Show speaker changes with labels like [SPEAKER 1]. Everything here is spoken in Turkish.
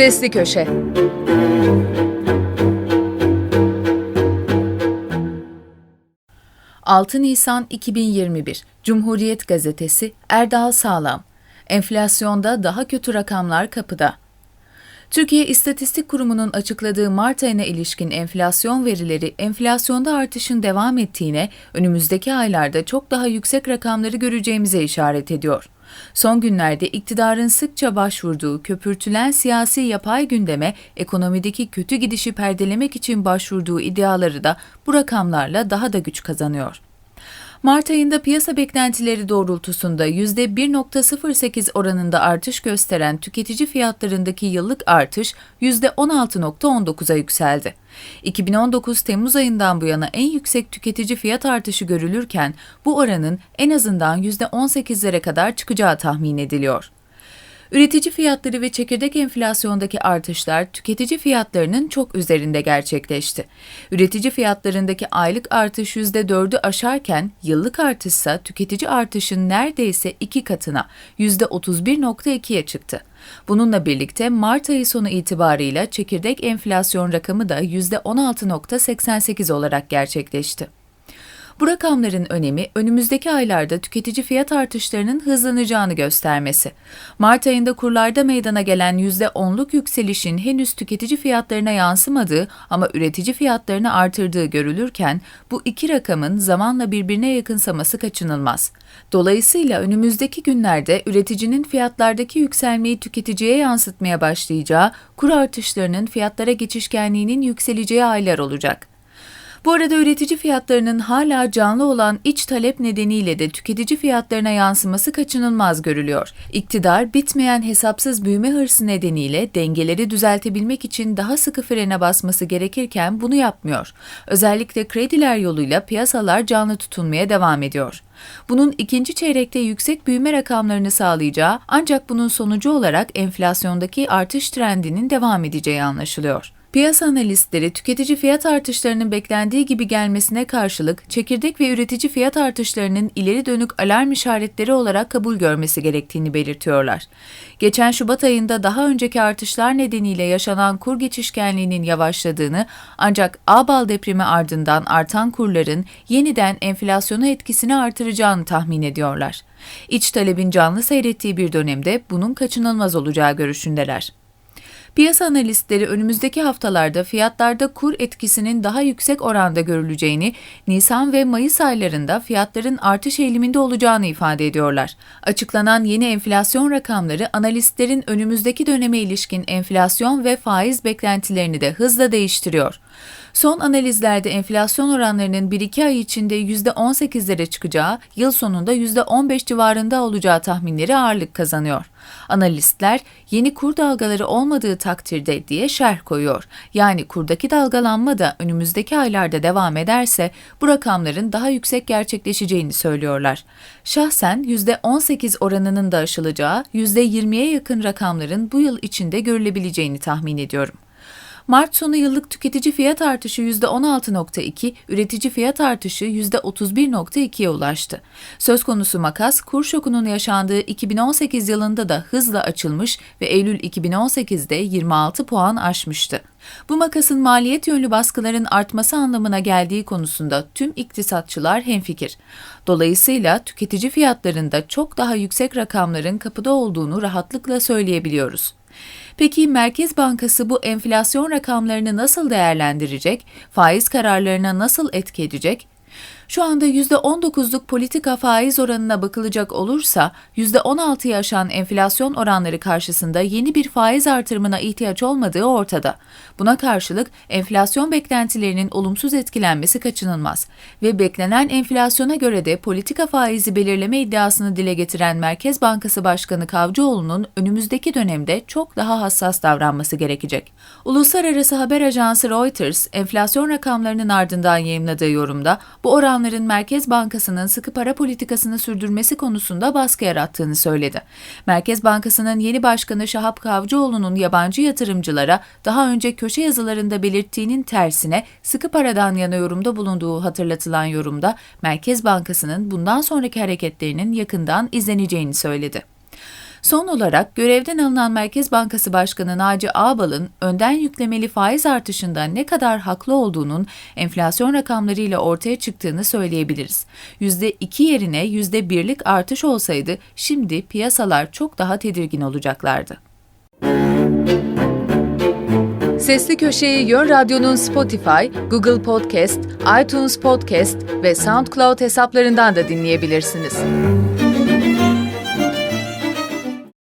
[SPEAKER 1] Sesli Köşe ...6 Nisan 2021 Cumhuriyet Gazetesi Erdal Sağlam Enflasyonda daha kötü rakamlar kapıda. Türkiye İstatistik Kurumu'nun açıkladığı Mart ayına ilişkin enflasyon verileri enflasyonda artışın devam ettiğine, önümüzdeki aylarda çok daha yüksek rakamları göreceğimize işaret ediyor. Son günlerde iktidarın sıkça başvurduğu köpürtülen siyasi yapay gündeme ekonomideki kötü gidişi perdelemek için başvurduğu iddiaları da bu rakamlarla daha da güç kazanıyor. Mart ayında piyasa beklentileri doğrultusunda %1.08 oranında artış gösteren tüketici fiyatlarındaki yıllık artış %16.19'a yükseldi. 2019 Temmuz ayından bu yana en yüksek tüketici fiyat artışı görülürken bu oranın en azından %18'lere kadar çıkacağı tahmin ediliyor. Üretici fiyatları ve çekirdek enflasyondaki artışlar tüketici fiyatlarının çok üzerinde gerçekleşti. Üretici fiyatlarındaki aylık artış %4'ü aşarken yıllık artışsa tüketici artışın neredeyse iki katına %31.2'ye çıktı. Bununla birlikte Mart ayı sonu itibarıyla çekirdek enflasyon rakamı da %16.88 olarak gerçekleşti. Bu rakamların önemi önümüzdeki aylarda tüketici fiyat artışlarının hızlanacağını göstermesi. Mart ayında kurlarda meydana gelen %10'luk yükselişin henüz tüketici fiyatlarına yansımadığı ama üretici fiyatlarını artırdığı görülürken bu iki rakamın zamanla birbirine yakınsaması kaçınılmaz. Dolayısıyla önümüzdeki günlerde üreticinin fiyatlardaki yükselmeyi tüketiciye yansıtmaya başlayacağı, kur artışlarının fiyatlara geçişkenliğinin yükseleceği aylar olacak. Bu arada üretici fiyatlarının hala canlı olan iç talep nedeniyle de tüketici fiyatlarına yansıması kaçınılmaz görülüyor. İktidar bitmeyen hesapsız büyüme hırsı nedeniyle dengeleri düzeltebilmek için daha sıkı frene basması gerekirken bunu yapmıyor. Özellikle krediler yoluyla piyasalar canlı tutunmaya devam ediyor. Bunun ikinci çeyrekte yüksek büyüme rakamlarını sağlayacağı ancak bunun sonucu olarak enflasyondaki artış trendinin devam edeceği anlaşılıyor. Piyasa analistleri tüketici fiyat artışlarının beklendiği gibi gelmesine karşılık çekirdek ve üretici fiyat artışlarının ileri dönük alarm işaretleri olarak kabul görmesi gerektiğini belirtiyorlar. Geçen Şubat ayında daha önceki artışlar nedeniyle yaşanan kur geçişkenliğinin yavaşladığını ancak Ağbal depremi ardından artan kurların yeniden enflasyona etkisini artıracağını tahmin ediyorlar. İç talebin canlı seyrettiği bir dönemde bunun kaçınılmaz olacağı görüşündeler. Piyasa analistleri önümüzdeki haftalarda fiyatlarda kur etkisinin daha yüksek oranda görüleceğini, Nisan ve Mayıs aylarında fiyatların artış eğiliminde olacağını ifade ediyorlar. Açıklanan yeni enflasyon rakamları analistlerin önümüzdeki döneme ilişkin enflasyon ve faiz beklentilerini de hızla değiştiriyor. Son analizlerde enflasyon oranlarının 1-2 ay içinde %18'lere çıkacağı, yıl sonunda %15 civarında olacağı tahminleri ağırlık kazanıyor. Analistler yeni kur dalgaları olmadığı takdirde diye şerh koyuyor. Yani kurdaki dalgalanma da önümüzdeki aylarda devam ederse bu rakamların daha yüksek gerçekleşeceğini söylüyorlar. Şahsen %18 oranının da aşılacağı, %20'ye yakın rakamların bu yıl içinde görülebileceğini tahmin ediyorum. Mart sonu yıllık tüketici fiyat artışı %16.2, üretici fiyat artışı %31.2'ye ulaştı. Söz konusu makas, kur şokunun yaşandığı 2018 yılında da hızla açılmış ve Eylül 2018'de 26 puan aşmıştı. Bu makasın maliyet yönlü baskıların artması anlamına geldiği konusunda tüm iktisatçılar hemfikir. Dolayısıyla tüketici fiyatlarında çok daha yüksek rakamların kapıda olduğunu rahatlıkla söyleyebiliyoruz. Peki Merkez Bankası bu enflasyon rakamlarını nasıl değerlendirecek? Faiz kararlarına nasıl etki edecek? Şu anda %19'luk politika faiz oranına bakılacak olursa %16'yı aşan enflasyon oranları karşısında yeni bir faiz artırımına ihtiyaç olmadığı ortada. Buna karşılık enflasyon beklentilerinin olumsuz etkilenmesi kaçınılmaz ve beklenen enflasyona göre de politika faizi belirleme iddiasını dile getiren Merkez Bankası Başkanı Kavcıoğlu'nun önümüzdeki dönemde çok daha hassas davranması gerekecek. Uluslararası haber ajansı Reuters, enflasyon rakamlarının ardından yayımladığı yorumda bu oran oranların Merkez Bankası'nın sıkı para politikasını sürdürmesi konusunda baskı yarattığını söyledi. Merkez Bankası'nın yeni başkanı Şahap Kavcıoğlu'nun yabancı yatırımcılara daha önce köşe yazılarında belirttiğinin tersine sıkı paradan yana yorumda bulunduğu hatırlatılan yorumda Merkez Bankası'nın bundan sonraki hareketlerinin yakından izleneceğini söyledi. Son olarak görevden alınan Merkez Bankası Başkanı Naci Ağbal'ın önden yüklemeli faiz artışında ne kadar haklı olduğunun enflasyon rakamlarıyla ortaya çıktığını söyleyebiliriz. %2 yerine %1'lik artış olsaydı şimdi piyasalar çok daha tedirgin olacaklardı. Sesli Köşeyi Yön Radyo'nun Spotify, Google Podcast, iTunes Podcast ve SoundCloud hesaplarından da dinleyebilirsiniz.